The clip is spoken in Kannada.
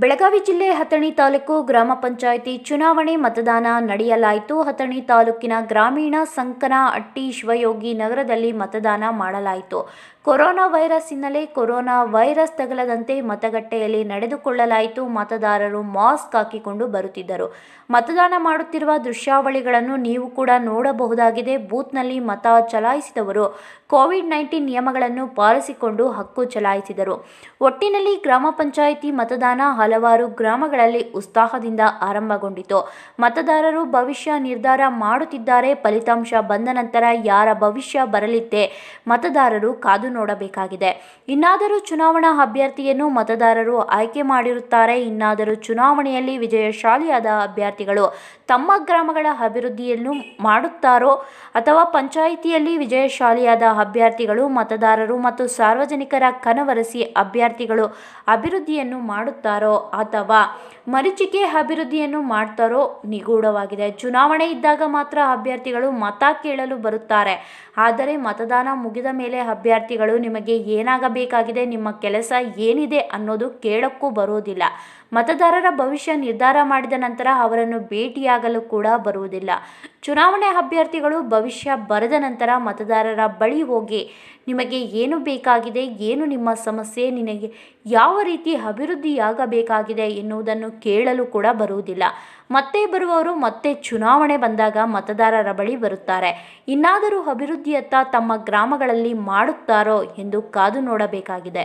ಬೆಳಗಾವಿ ಜಿಲ್ಲೆ ಹತಣಿ ತಾಲೂಕು ಗ್ರಾಮ ಪಂಚಾಯಿತಿ ಚುನಾವಣೆ ಮತದಾನ ನಡೆಯಲಾಯಿತು. ಹತಣಿ ತಾಲೂಕಿನ ಗ್ರಾಮೀಣ ಸಂಕನ ಅಟ್ಟಿ ಶಿವಯೋಗಿ ನಗರದಲ್ಲಿ ಮತದಾನ ಮಾಡಲಾಯಿತು. ಕೊರೋನಾ ವೈರಸ್ ಹಿನ್ನೆಲೆ ಕೊರೋನಾ ವೈರಸ್ ತಗಲದಂತೆ ಮತಗಟ್ಟೆಯಲ್ಲಿ ನಡೆದುಕೊಳ್ಳಲಾಯಿತು. ಮತದಾರರು ಮಾಸ್ಕ್ ಹಾಕಿಕೊಂಡು ಬರುತ್ತಿದ್ದರು. ಮತದಾನ ಮಾಡುತ್ತಿರುವ ದೃಶ್ಯಾವಳಿಗಳನ್ನು ನೀವು ಕೂಡ ನೋಡಬಹುದಾಗಿದೆ. ಬೂತ್ನಲ್ಲಿ ಮತ ಚಲಾಯಿಸಿದವರು ಕೋವಿಡ್ ನೈನ್ಟೀನ್ ನಿಯಮಗಳನ್ನು ಪಾಲಿಸಿಕೊಂಡು ಹಕ್ಕು ಚಲಾಯಿಸಿದರು. ಒಟ್ಟಿನಲ್ಲಿ ಗ್ರಾಮ ಪಂಚಾಯಿತಿ ಮತದಾನ ಹಲವಾರು ಗ್ರಾಮಗಳಲ್ಲಿ ಉತ್ಸಾಹದಿಂದ ಆರಂಭಗೊಂಡಿತು. ಮತದಾರರು ಭವಿಷ್ಯ ನಿರ್ಧಾರ ಮಾಡುತ್ತಿದ್ದಾರೆ. ಫಲಿತಾಂಶ ಬಂದ ನಂತರ ಯಾರ ಭವಿಷ್ಯ ಬರಲಿದ್ದೆ ಮತದಾರರು ಕಾದು ನೋಡಬೇಕಾಗಿದೆ. ಇನ್ನಾದರೂ ಚುನಾವಣಾ ಅಭ್ಯರ್ಥಿಯನ್ನು ಮತದಾರರು ಆಯ್ಕೆ ಮಾಡಿರುತ್ತಾರೆ. ಇನ್ನಾದರೂ ಚುನಾವಣೆಯಲ್ಲಿ ವಿಜಯಶಾಲಿಯಾದ ಅಭ್ಯರ್ಥಿಗಳು ತಮ್ಮ ಗ್ರಾಮಗಳ ಅಭಿವೃದ್ಧಿಯನ್ನು ಮಾಡುತ್ತಾರೋ ಅಥವಾ ಪಂಚಾಯಿತಿಯಲ್ಲಿ ವಿಜಯಶಾಲಿಯಾದ ಅಭ್ಯರ್ಥಿಗಳು ಮತದಾರರು ಮತ್ತು ಸಾರ್ವಜನಿಕರ ಕನವರಸಿ ಅಭ್ಯರ್ಥಿಗಳು ಅಭಿವೃದ್ಧಿಯನ್ನು ಮಾಡುತ್ತಾರೋ ಅಥವಾ ಮರಿಚಿಕೆ ಅಭಿವೃದ್ಧಿಯನ್ನು ಮಾಡ್ತಾರೋ ನಿಗೂಢವಾಗಿದೆ. ಚುನಾವಣೆ ಇದ್ದಾಗ ಮಾತ್ರ ಅಭ್ಯರ್ಥಿಗಳು ಮತ ಕೇಳಲು ಬರುತ್ತಾರೆ. ಆದರೆ ಮತದಾನ ಮುಗಿದ ಮೇಲೆ ಅಭ್ಯರ್ಥಿಗಳು ನಿಮಗೆ ಏನಾಗಬೇಕಾಗಿದೆ, ನಿಮ್ಮ ಕೆಲಸ ಏನಿದೆ ಅನ್ನೋದು ಕೇಳಕ್ಕೂ ಬರುವುದಿಲ್ಲ ಮತದಾರರ ಭವಿಷ್ಯ ನಿರ್ಧಾರ ಮಾಡಿದ ನಂತರ ಅವರನ್ನು ಭೇಟಿಯಾಗಲು ಕೂಡ ಬರುವುದಿಲ್ಲ. ಚುನಾವಣೆ ಅಭ್ಯರ್ಥಿಗಳು ಭವಿಷ್ಯ ಬರೆದ ನಂತರ ಮತದಾರರ ಬಳಿ ಹೋಗಿ ನಿಮಗೆ ಏನು ಬೇಕಾಗಿದೆ, ಏನು ನಿಮ್ಮ ಸಮಸ್ಯೆ, ನಿನಗೆ ಯಾವ ರೀತಿ ಅಭಿವೃದ್ಧಿಯಾಗಬೇಕಾಗಿದೆ ಎನ್ನುವುದನ್ನು ಕೇಳಲು ಕೂಡ ಬರುವುದಿಲ್ಲ. ಮತ್ತೆ ಬರುವವರು ಮತ್ತೆ ಚುನಾವಣೆ ಬಂದಾಗ ಮತದಾರರ ಬಳಿ ಬರುತ್ತಾರೆ. ಇನ್ನಾದರೂ ಅಭಿವೃದ್ಧಿಯತ್ತ ತಮ್ಮ ಗ್ರಾಮಗಳಲ್ಲಿ ಮಾಡುತ್ತಾರೋ ಎಂದು ಕಾದು ನೋಡಬೇಕಾಗಿದೆ.